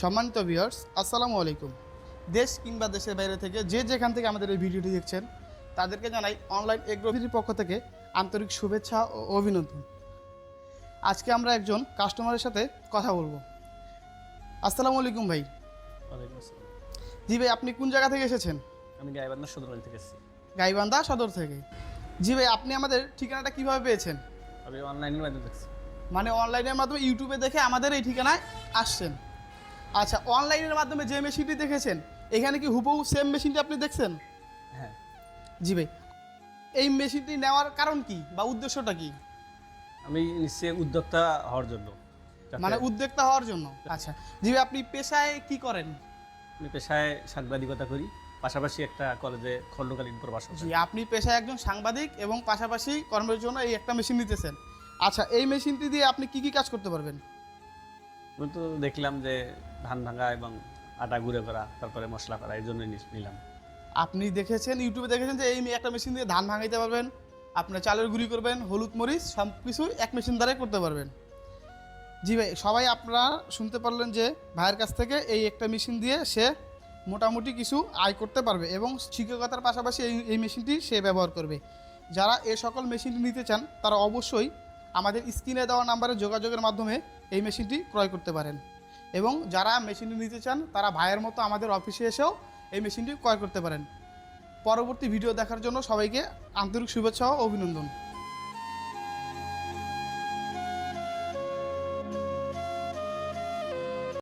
সম্মানিত ভিউয়ার্স আসসালামু আলাইকুম। দেশ কিংবা দেশের বাইরে থেকে যে যেখান থেকে আমাদের এই ভিডিওটি দেখছেন তাদেরকে জানাই অনলাইন এগ্রোভিটির পক্ষ থেকে আন্তরিক শুভেচ্ছা ও অভিনন্দন। আজকে আমরা একজন কাস্টমারের সাথে কথা বলব। আসসালামু আলাইকুম ভাই। জি ভাই আপনি কোন জায়গা থেকে এসেছেন? আমি গাইবান্ধা সদরবাড়ি থেকে এসেছি। গাইবান্ধা সদর থেকে। জি ভাই আপনি আমাদের ঠিকানাটা কীভাবে পেয়েছেন? আমি অনলাইনের মাধ্যমে দেখছি। মানে অনলাইনের মাধ্যমে ইউটিউবে দেখে আমাদের এই ঠিকানায় আসছেন। আচ্ছা অনলাইনের মাধ্যমে যে মেশিনটি দেখেছেন এখানে কি হুবহু সেম মেশিনটি আপনি দেখছেন? হ্যাঁ। জি ভাই। এই মেশিনটি নেওয়ার কারণ কি বা উদ্দেশ্যটা কি? আমি নিশ্চয়ই উদ্যোক্তা হওয়ার জন্য। মানে উদ্যোক্তা হওয়ার জন্য? আচ্ছা। জি ভাই আপনি পেশায় কি করেন? আমি পেশায় সাংবাদিকতা করি পাশাপাশি একটা কলেজে খণ্ডকালীন প্রবাসন জি আপনি পেশায় একজন সাংবাদিক এবং পাশাপাশি কর্মের জন্য এই একটা মেশিন নিতেছেন। আচ্ছা এই মেশিনটি দিয়ে আপনি কি কি কাজ করতে পারবেন? তো দেখলাম যে ধান ভাঙা এবং আটা গুঁড়ো করা, তারপরে মশলা করা, এই জন্য নিলাম। আপনি দেখেছেন, ইউটিউবে দেখেছেন যে এই একটা মেশিন দিয়ে ধান ভাঙাইতে পারবেন। আপনার চালের গুঁড়ি করবেন, হলুদ মরিচ সব কিছু এক মেশিন দ্বারাই করতে পারবেন। জি ভাই, সবাই আপনারা শুনতে পারলেন যে ভাইয়ের কাছ থেকে এই একটা মেশিন দিয়ে সে মোটামুটি কিছু আয় করতে পারবে এবং শিক্ষকতার পাশাপাশি এই এই মেশিনটি সে ব্যবহার করবে। যারা এ সকল মেশিনটি নিতে চান, তারা অবশ্যই আমাদের স্ক্রিনে দেওয়া নাম্বারে যোগাযোগের মাধ্যমে এই মেশিনটি ক্রয় করতে পারেন। এবং যারা মেশিনটি নিতে চান, তারা ভাইয়ের মতো আমাদের অফিসে এসেও এই মেশিনটি ক্রয় করতে পারেন। পরবর্তী ভিডিও দেখার জন্য সবাইকে আন্তরিক শুভেচ্ছা ও অভিনন্দন।